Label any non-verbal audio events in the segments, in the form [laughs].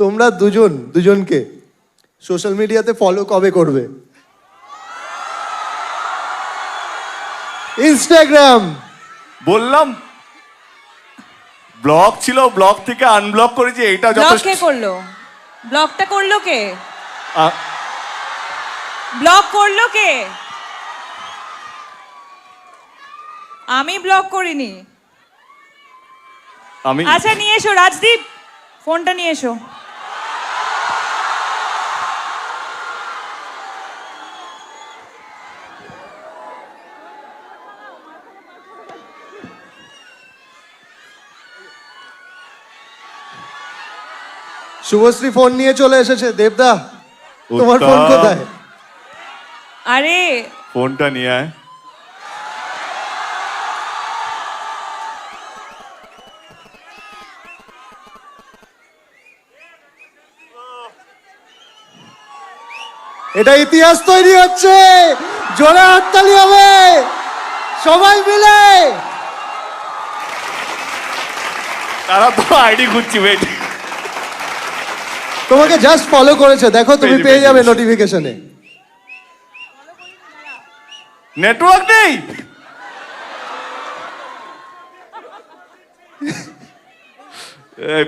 তোমরা দুজন দুজনকে সোশ্যাল মিডিয়াতে ফলো কবে করবে? ইনস্টাগ্রাম বললাম ব্লক ছিল ব্লক থেকে আনব্লক করেছি এটা যথেষ্ট। কে করল? ব্লগটা করল কে? ব্লগ করল কে? আমি ব্লগ করিনি। আমি আচ্ছা নিয়ে এসো রাজদীপ ফোনটা নিয়ে এসো। শুভশ্রী ফোন নিয়ে চলে এসেছে। দেবদা তোমার ফোন কোথায়? আরে। ফোনটা নিয়ে আয়। এটা ইতিহাস তৈরি হচ্ছে। জোরে হাততালি হবে। সবাই মিলে। তারা তো আইডি খুঁজছি ওয়েট তোমাকে জাস্ট ফলো করেছে। দেখো তুমি পেয়ে যাবে নোটিফিকেশনে নেটওয়ার্ক নেই?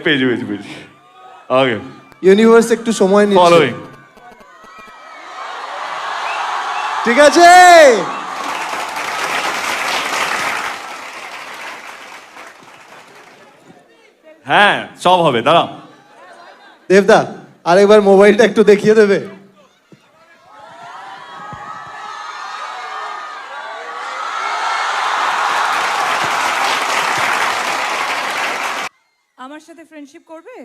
পেয়েছি পেয়েছি পেয়েছি ওকে ইউনিভার্স একটু সময় নিচ্ছে। ফলোইং ঠিক আছে? হ্যাঁ সব হবে দাঁড়া দেবদা আরেকবার মোবাইলটা একটু দেখিয়ে দেবে। আমার সাথে ফ্রেন্ডশিপ করবে?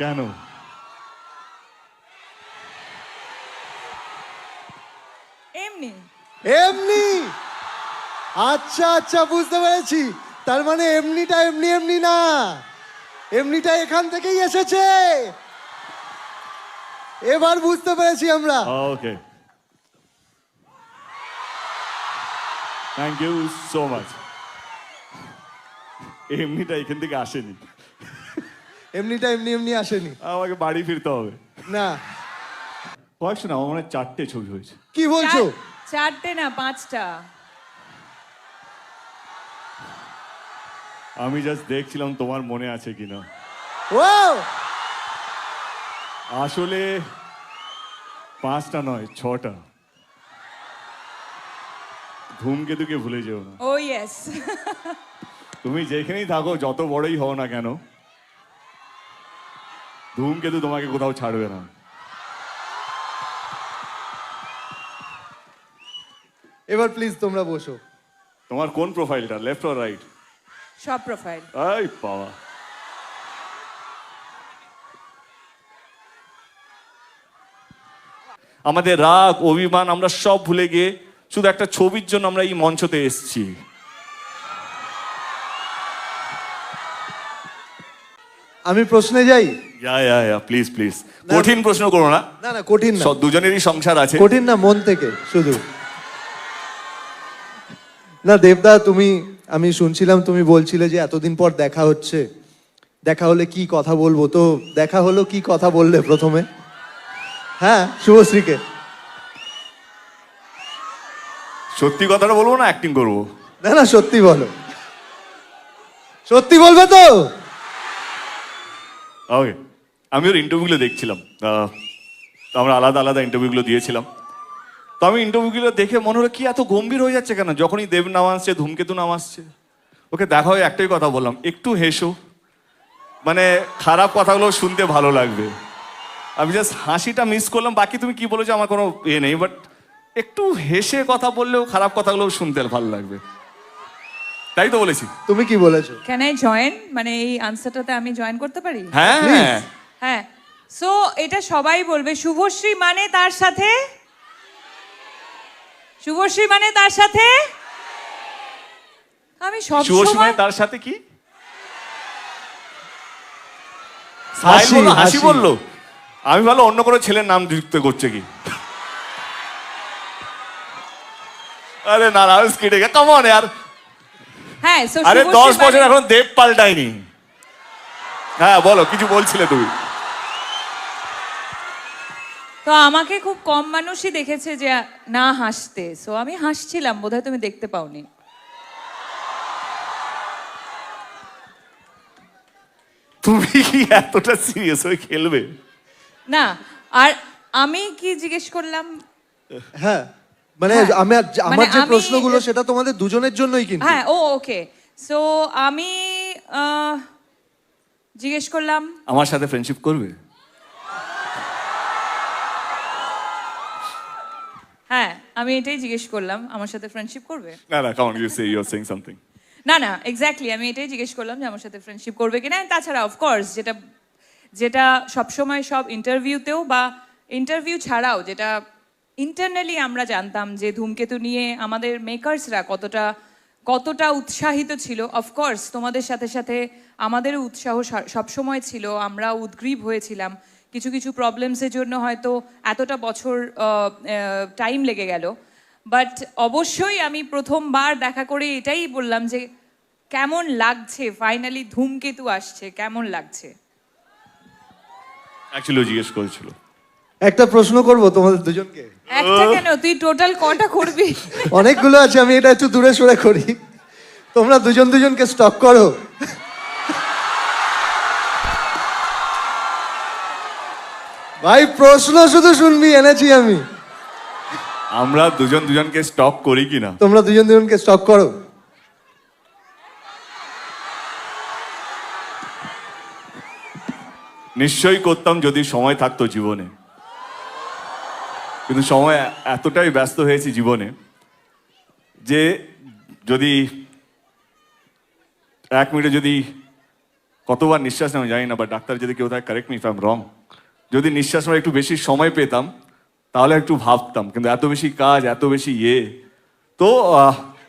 কেন? এমনি। এমনি? আচ্ছা আচ্ছা বুঝতে পেরেছি। তার মানে এমনিটা এমনি এমনি না। এমনিটা এখান থেকেই এসেছে। এবার বুঝতে পেরেছি আমরা। Okay thank you so much এমনিটা এখান থেকে আসেনি। এমনিটা এমনি এমনি আসেনি। আমাকে বাড়ি ফিরতে হবে। না। কয়েকশো না আমার মনে হয় চারটে ছবি হয়েছে। কি বলছো? চারটে না পাঁচটা। আমি জাস্ট দেখছিলাম তোমার মনে আছে কিনা। ও আসলে পাঁচটা নয় ছটা। ধূমকেতুকে ভুলে যেও না। ও ইয়েস [laughs] তুমি যেখানেই থাকো যত বড়ই হও না কেন ধূমকেতু তোমাকে কোথাও ছাড়বে না। এবার প্লিজ তোমরা বসো। তোমার কোন প্রোফাইলটা লেফট অর রাইট সব প্রোফাইল এই বাবা। আমাদের রাগ অভিমান আমরা সব ভুলে গিয়ে শুধু একটা ছবির জন্য আমরা এই মঞ্চতে এসেছি। আমি প্রশ্নে যাই? ইয়া ইয়া ইয়া প্লিজ প্লিজ কঠিন প্রশ্ন করো না। না না কঠিন না। সব দুজনেরই সংসার আছে। কঠিন না মন থেকে শুধু। না দেবদা তুমি আমি শুনছিলাম তুমি বলছিলে যে এতদিন পর দেখা হচ্ছে। দেখা হলে কি কথা বলব? তো দেখা হলো কি কথা বললে প্রথমে? হ্যাঁ শুভশ্রীকে। সত্যি কথাটা বলব না অ্যাক্টিং করব? না না সত্যি বলো। সত্যি বলবে তো? ওকে আমি ওর ইন্টারভিউগুলো দেখছিলাম। আহ, তো আমরা আলাদা আলাদা ইন্টারভিউগুলো দিয়েছিলাম। তো আমি ইন্টারভিউগুলো দেখে মনে হলো কি এত গম্ভীর হয়ে যাচ্ছে কেন? যখনই দেব নাম আসছে ধূমকেতু নাম আসছে। ওকে দেখা হয়ে একটাই কথা বললাম একটু হেসো। মানে খারাপ কথাগুলো শুনতে ভালো লাগবে। আমি জাস্ট হাসিটা মিস করলাম বাকি তুমি কি বলেছ আমার কোনো ইয়ে নেই বাট একটু হেসে কথা বললেও খারাপ কথাগুলো শুনতে ভালো লাগবে। তাই তো বলেছি। তুমি কি বলেছ? ক্যান আই জয়েন মানে এই আনসারটাতে আমি জয়েন করতে পারি? হ্যাঁ. হ্যাঁ। সো এটা সবাই বলবে শুভশ্রী মানে তার সাথে শুভশ্রী মানে তার সাথে? আমি সব শুভ সময় সময় তার সাথে কি? হাসি, বলল হাসি হাসি। বলল। আমি ভালো অন্য কোনো ছেলের নাম যুক্ত করছে কি? আরে না না কেটে গে কেমন यार হ্যাঁ আরে দশ বছর মানে- এখন দেব পাল্টায়নি। হ্যাঁ বলো কিছু বলছিলে তুমি? তো আমাকে খুব কম মানুষই দেখেছে যে না হাসতে। সো আমি হাসছিলাম বোধহয় তুমি দেখতে পাওনি। তুমি কি এতটা সিরিয়াস হয়ে খেলবে? না আর আমি কি জিজ্ঞেস করলাম? হ্যাঁ মানে হ্যাঁ, আমার আমার মানে যে প্রশ্নগুলো সেটা তোমাদের দুজনের জন্যই কিন্তু। হ্যাঁ ও ওকে সো আমি আহ, জিজ্ঞেস করলাম। আমার সাথে ফ্রেন্ডশিপ করবে? হ্যাঁ আমি এটাই জিজ্ঞেস করলাম আমার সাথে ফ্রেন্ডশিপ করবে? না না count you say you are saying something না না এক্স্যাক্টলি আমি এটাই জিজ্ঞেস করলাম যে আমার সাথে ফ্রেন্ডশিপ করবে কিনা তাছাড়া অফকোর্স যেটা যেটা সবসময় সব ইন্টারভিউতেও বা ইন্টারভিউ ছাড়াও যেটা ইন্টারনালি আমরা জানতাম যে ধূমকেতু নিয়ে আমাদের মেকার্সরা কতটা কতটা উৎসাহিত ছিল অফকোর্স তোমাদের সাথে সাথে আমাদেরও উৎসাহ সবসময় ছিল আমরা উদ্গ্রীব হয়েছিলাম কিছু কিছু প্রবলেমসের জন্য হয়তো এতটা বছর টাইম লেগে গেল। বাট অবশ্যই আমি প্রথমবার দেখা করে এটাই বললাম যে কেমন লাগছে? ফাইনালি ধূমকেতু আসছে কেমন লাগছে? অ্যাকচুয়ালি জিজ্ঞেস করেছিল। একটা প্রশ্ন করব তোমাদের দুজনকে? একটা কেন? তুই টোটাল কটা করবি? অনেকগুলো আছে আমি এটা একটু দূরে সরে করি। তোমরা দুজন দুজনকে স্টক করো। ভাই প্রশ্ন শুধু শুনবি এনেছি আমি। আমরা দুজন দুজনকে স্টক করি কি না তোমরা দুজন দুজনকে স্টক করো। নিশ্চয়ই করতাম যদি সময় থাকতো জীবনে। কিন্তু সময় এতটাই ব্যস্ত হয়েছি জীবনে যে যদি এক মিনিটে যদি কতবার নিঃশ্বাস নেওয়া জানি না বা ডাক্তার যদি কেউ থাকে correct me if I am wrong যদি নিঃশ্বাস নেওয়ার একটু বেশি সময় পেতাম, তাহলে একটু ভাবতাম, কিন্তু এত বেশি কাজ, এত বেশি ইয়ে। তো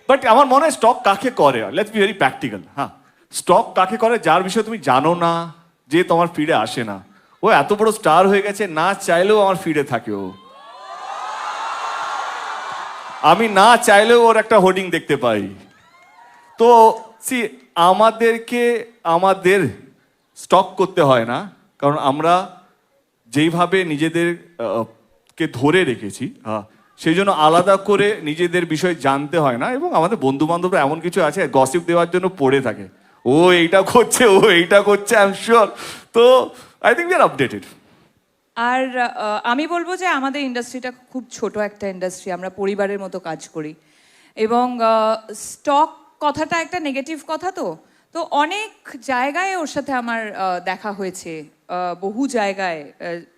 বাট আমার মনে হয় স্টক কাকে করে? লেটস বি ভেরি প্র্যাকটিক্যাল হ্যাঁ? স্টক কাকে করে? যার বিষয়ে তুমি জানো না, যে তোমার ফিডে আসে না। ও এত বড় স্টার হয়ে গেছে, না চাইলেও আমার ফিডে থাকে ও। আমি না চাইলেও ওর একটা হোর্ডিং দেখতে পাই। তো সি আমাদেরকে আমাদের স্টক করতে হয় না, কারণ আমরা যেইভাবে নিজেদের কে ধরে রেখেছি সেই জন্য আলাদা করে নিজেদের বিষয় জানতে হয় না এবং আমাদের বন্ধু বান্ধবরা এমন কিছু আছে গসিপ দেওয়ার জন্য পড়ে থাকে। ও এইটা করছে, ও এইটা করছে আই এম শিওর তো I think we are updated আর আমি বলব যে আমাদের ইন্ডাস্ট্রিটা খুব ছোট একটা ইন্ডাস্ট্রি আমরা পরিবারের মতো কাজ করি। এবং স্টক কথাটা একটা নেগেটিভ কথা তো। তো অনেক জায়গায় ওর সাথে আমার দেখা হয়েছে। বহু জায়গায়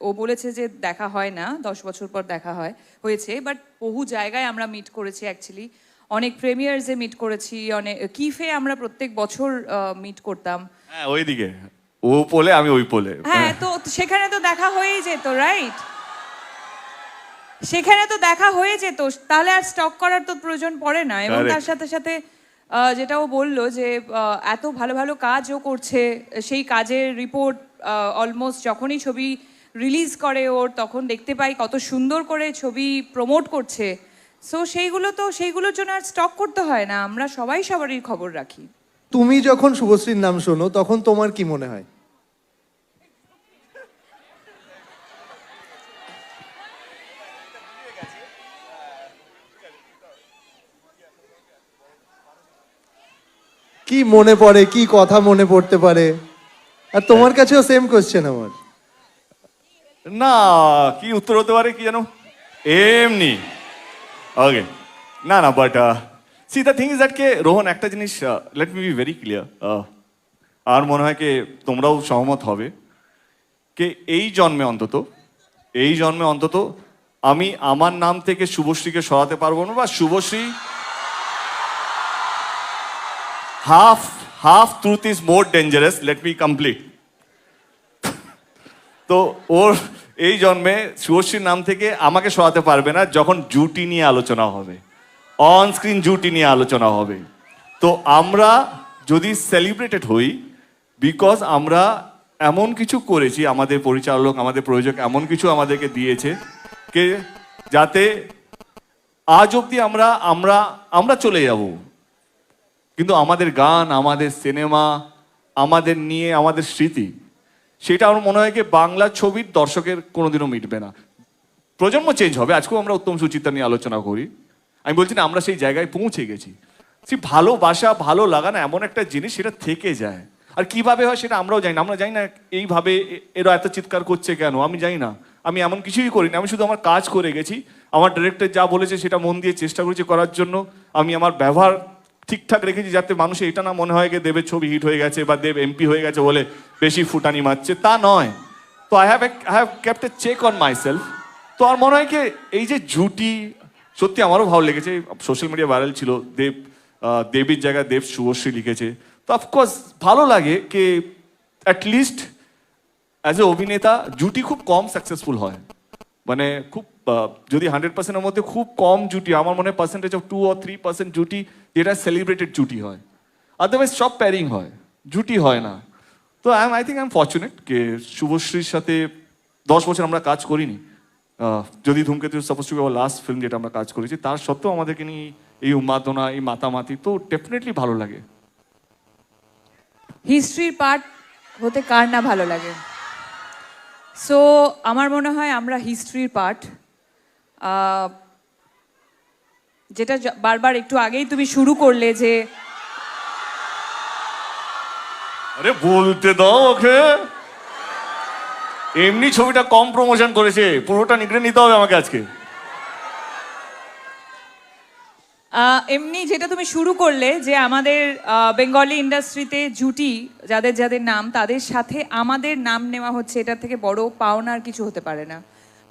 ও বলেছে যে দেখা হয় না দশ বছর পর দেখা হয় হয়েছে বাট বহু জায়গায় আমরা মিট করেছি অ্যাকচুয়ালি অনেক প্রেমিয়ার্সে মিট করেছি অনেক কিফে আমরা প্রত্যেক বছর মিট করতাম। হ্যাঁ ওইদিকে। ও পোলে আমি ওই পোলে। হ্যাঁ তো সেখানে তো দেখা হয়েই যেত রাইট সেখানে তো দেখা হয়ে যেত তাহলে আর স্টক করার তো প্রয়োজন পড়ে না এবং তার সাথে সাথে যেটা ও বলল যে এত ভালো ভালো কাজ ও করছে সেই কাজের রিপোর্ট অলমোস্ট যখনই ছবি রিলিজ করে ওর, তখন দেখতে পাই কত সুন্দর করে ছবি প্রমোট করছে। সো সেইগুলো তো, সেইগুলোর জন্য আর স্টক করতে হয় না, আমরা সবাই সবারই খবর রাখি। তুমি যখন শুভশ্রীর নাম শোনো, তখন তোমার কি মনে হয়? কি মনে পড়ে, কি কথা মনে পড়তে পারে? আর তোমার কাছেও সেম কোশ্চেন আমার। না, কি উত্তর হতে পারে কি জানো? এমনি। ওকে না না but see the thing is that কে রোহন একটা জিনিস let me be very clear আর মনে হয় কি, তোমরাও সহমত হবে, কে এই জন্মে অন্তত, এই জন্মে অন্তত আমি আমার নাম থেকে শুভশ্রীকে সরাতে পারব না, বা Subhashree half half truth is more dangerous let me complete তো ওর এই জন্মে শুভশ্রীর নাম থেকে আমাকে সরাতে পারবে না যখন জুটি নিয়ে আলোচনা হবে। অন স্ক্রিন জুটি নিয়ে আলোচনা হবে। তো আমরা যদি সেলিব্রেটেড হই বিকজ আমরা এমন কিছু করেছি, আমাদের পরিচালক, আমাদের প্রযোজক এমন কিছু আমাদেরকে দিয়েছে কে, যাতে আজ অবধি আমরা আমরা আমরা চলে যাব। কিন্তু আমাদের গান, আমাদের সিনেমা, আমাদের নিয়ে, আমাদের স্মৃতি, সেটা আমার মনে হয় কি বাংলা ছবির দর্শকের কোনোদিনও মিটবে না। প্রজন্ম চেঞ্জ হবে, আজকেও আমরা উত্তম সুচিত্রা নিয়ে আলোচনা করি। আমি বলছি না, আমরা সেই জায়গায় পৌঁছে গেছি। সেই ভালোবাসা ভালো লাগা না, এমন একটা জিনিস সেটা থেকে যায়। আর কীভাবে হয় সেটা আমরাও জানি না, আমরা জানি না এইভাবে এরা এত চিৎকার করছে কেন, আমি জানি না। আমি এমন কিছুই করিনি, আমি শুধু আমার কাজ করে গেছি। আমার ডিরেক্টর যা বলেছে সেটা মন দিয়ে চেষ্টা করেছি করার জন্য। আমি আমার ব্যবহার ঠিকঠাক রেখেছি যাতে মানুষের এটা না মনে হয় যে দেবের ছবি হিট হয়ে গেছে বা দেব এমপি হয়ে গেছে বলে বেশি ফুটানি মারছে। তা নয়। তো I have I have kept a check on myself তো আমার মনে হয় কি এই যে জুটি সত্যি আমারও ভালো লেগেছে। সোশ্যাল মিডিয়া ভাইরাল ছিল। দেব দেবীর জায়গায় দেব শুভশ্রী লিখেছে। তো অফকোর্স ভালো লাগে কি অ্যাটলিস্ট অ্যাজ এ অভিনেতা জুটি খুব কম সাকসেসফুল হয়। মানে খুব যদি হান্ড্রেড পার্সেন্টের মধ্যে খুব কম জুটি আমার মনে হয় percentage of two or three percent জুটি যেটা সেলিব্রেটেড জুটি হয়। আদারওয়াইজ সব প্যারিং হয়। জুটি হয় না। তো I I think I am fortunate কে শুভশ্রীর সাথে দশ বছর আমরা কাজ করিনি। যদি ধূমকেতু সাপোজ টু লাস্ট ফিল্ম যেটা আমরা কাজ করেছি, তার সত্ত্বেও আমাদেরকে নিয়ে এই উন্মাদনা, এই মাতামাতি তো ডেফিনেটলি ভালো লাগে। হিস্ট্রির পার্ট হতে কার না ভালো লাগে? সো আমার মনে হয় আমরা হিস্ট্রির পার্ট যেটা বারবার একটু আগেই তুমি শুরু করলে যে আরে বলতে দাও ওকে। এমনি ছবিটা কম প্রমোশন করেছে পুরোটা নিগড়ে নিতে হবে আমাকে আজকে। এমনি যেটা তুমি শুরু করলে যে আমাদের বেঙ্গলি ইন্ডাস্ট্রিতে জুটি যাদের যাদের নাম তাদের সাথে আমাদের নাম নেওয়া হচ্ছে এটার থেকে বড় পাওনা আর কিছু হতে পারে না।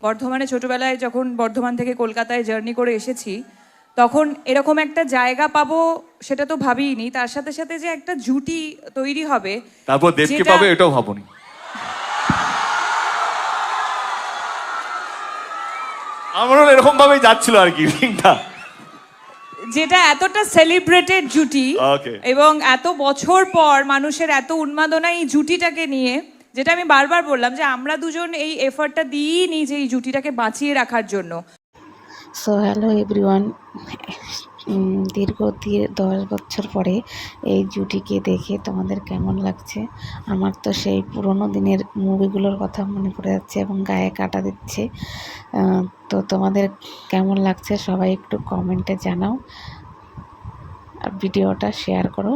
বর্ধমানে ছোটবেলায় যখন বর্ধমান থেকে কলকাতায় জার্নি করে এসেছি তখন এরকম একটা জায়গা পাবো সেটা তো ভাবিনি তার সাথে সাথে যে একটা জুটি তৈরি হবে তারপর দেবকে যেটা- পাবে এটাও ভাবনি। আমারও এরকম ভাবেই যাচ্ছিল আর কি রিংটা যেটা এতটা সেলিব্রেটেড জুটি Okay. এবং এত বছর পর মানুষের এত উন্মাদনা এই জুটিটাকে নিয়ে যেটা আমি বারবার বললাম যে আমরা দুজন এই এফার্টটা দিই নি যে এই জুটিটাকে বাঁচিয়ে রাখার জন্য। সো হ্যালো এভরিওয়ান দীর্ঘ দশ বছর পরে এই জুটিকে দেখে তোমাদের কেমন লাগছে? আমার তো সেই পুরোনো দিনের মুভিগুলোর কথা মনে পড়ে যাচ্ছে এবং গায়ে কাটা দিচ্ছে। তো তোমাদের কেমন লাগছে সবাই একটু কমেন্টে জানাও। আর ভিডিওটা শেয়ার করো।